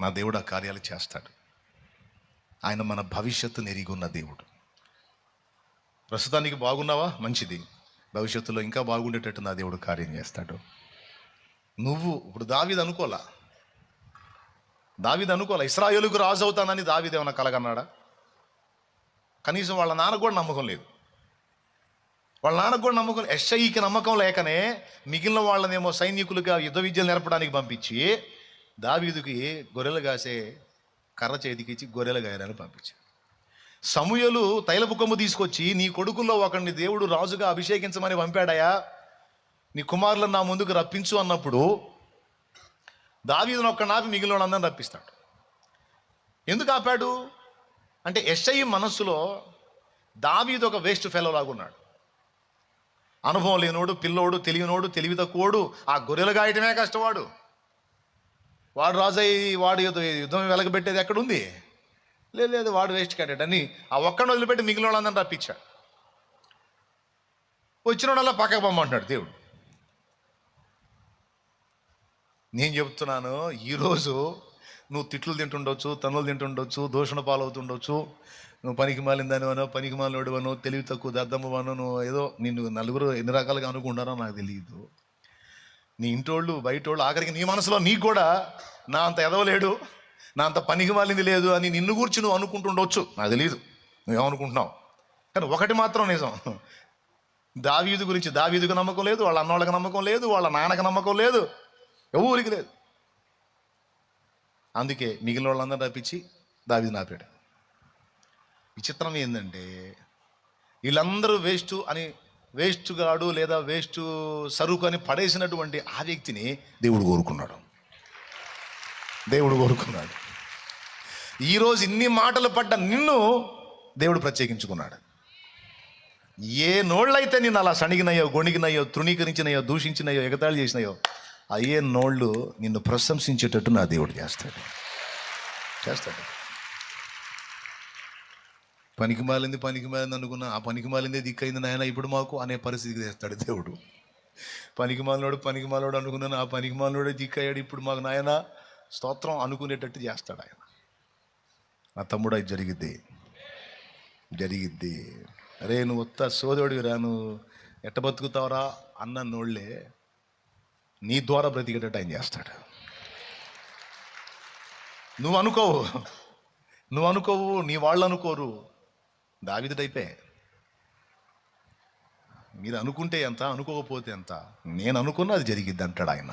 నా దేవుడు ఆ కార్యాలు చేస్తాడు. ఆయన మన భవిష్యత్తు నెరిగున్న ఉన్న దేవుడు. ప్రస్తుతానికి బాగున్నావా? మంచిది. భవిష్యత్తులో ఇంకా బాగుండేటట్టు నా దేవుడు కార్యం చేస్తాడు. నువ్వు ఇప్పుడు దావిది అనుకోలా దావిది అనుకోలే ఇస్రాయేలుకు రాజు అవుతానని దావీది ఏమన్నా కలగన్నాడా? కనీసం వాళ్ళ నాన్నకు కూడా నమ్మకం లేదు. వాళ్ళ నాన్నకు కూడా నమ్మకం ఎస్ఐకి నమ్మకం లేకనే మిగిలిన వాళ్ళనేమో సైనికులుగా యుద్ధ విద్యలు నేర్పడానికి పంపించి దావీదుకి గొర్రెలు కాసే కర్ర చేతికి ఇచ్చి గొర్రెలు గాయని పంపించాడు సమూయలు తైలపు కొమ్ము తీసుకొచ్చి నీ కొడుకుల్లో ఒకడిని దేవుడు రాజుగా అభిషేకించమని పంపాడయా నీ కుమారులను నా ముందుకు రప్పించు అన్నప్పుడు దావీదును ఒక్క నాపి మిగిలిన అందరిని రప్పిస్తాడు. ఎందుకు ఆపాడు? అంటే ఎస్ఐ మనస్సులో దావీదు ఒక వేస్ట్ ఫెలో లాగున్నాడు అనుభవం లేనోడు పిల్లోడు తెలియనోడు తెలివి తక్కువడు ఆ గొర్రెలు గాయటమే కష్టవాడు. వాడు రాజయ్య వాడు యుద్ధం వెలగబెట్టేది ఎక్కడుంది? లేదు లేదు వాడు వేస్ట్ క్యాండిడేట్. అని ఆ ఒక్కడిని వదిలిపెట్టి మిగిలిన వాళ్ళందరినీ రప్పించాడు. వచ్చిన వాళ్ళ పక్కకు పొమ్మంటున్నాడు దేవుడు. నేను చెప్తున్నాను ఈరోజు నువ్వు తిట్లు తింటుండొచ్చు తనులు తింటుండొచ్చు దూషణ పాలవుతుండొచ్చు నువ్వు పనికి మాలిందానివనో పనికి మాలినోడివనో తెలివి తక్కువ దద్దమ్మవనో నువ్వు ఏదో నిన్ను నలుగురు ఎన్ని రకాలుగా అనుకుంటారో నాకు తెలియదు నీ ఇంటోళ్ళు బయటోళ్ళు ఆఖరికి నీ మనసులో నీకు కూడా నా అంత ఎదవలేడు నా అంత పనికి మాలింది లేదు అని నిన్ను గురించి నువ్వు అనుకుంటుండొచ్చు. నాకు తెలియదు నువ్వేమనుకుంటున్నావు? కానీ ఒకటి మాత్రం నిజం. దావీదు గురించి దావీదుకు నమ్మకం లేదు వాళ్ళ అన్నోళ్ళకి నమ్మకం లేదు వాళ్ళ నాన్నకి నమ్మకం లేదు. ఎవరికి లేదు. అందుకే మిగిలిన వాళ్ళందరూ రప్పించి దావీదు నాపాడు. విచిత్రం ఏంటంటే వీళ్ళందరూ వేస్ట్ అని వేస్ట్ గాడు లేదా వేస్ట్ సరుకు అని పడేసినటువంటి ఆ వ్యక్తిని దేవుడు కోరుకున్నాడు. దేవుడు కోరుకున్నాడు. ఈరోజు ఇన్ని మాటలు పడ్డ నిన్ను దేవుడు ప్రత్యేకించుకున్నాడు. ఏ నోళ్ళైతే నిన్ను అలా సణిగినయో గొణిగినయో తృణీకరించినయో దూషించినయో ఎగతాళి చేసినాయో అయ్యే నోళ్ళు నిన్ను ప్రశంసించేటట్టు నా దేవుడు చేస్తాడు. చేస్తాడు. పనికి మాలింది పనికి మాలింది అనుకున్నా ఆ పనికి మాలిందే దిక్కైంది నాయన ఇప్పుడు మాకు అనే పరిస్థితికి తెస్తాడు దేవుడు. పనికి మాలినోడు పనికి మాలోడు అనుకున్నాను ఆ పనికి మాలినోడే దిక్కయ్యాడు ఇప్పుడు మాకు నాయన స్తోత్రం అనుకునేటట్టు చేస్తాడు ఆయన. నా తమ్ముడు అది జరిగిద్ది. జరిగిద్ది. అరే నువ్వు వస్తా సోదరుడివిరా నువ్వు ఎట్ట బతుకుతావరా అన్న నోళ్ళే నీ ద్వారా బ్రతికేటట్టు ఆయన చేస్తాడు. నువ్వు అనుకోవు. నువ్వు అనుకోవు నీ వాళ్ళు అనుకోరు. దావిది టైపే మీరు అనుకుంటే ఎంత అనుకోకపోతే ఎంత? నేను అనుకున్నా అది జరిగిద్ది అంటాడు ఆయన.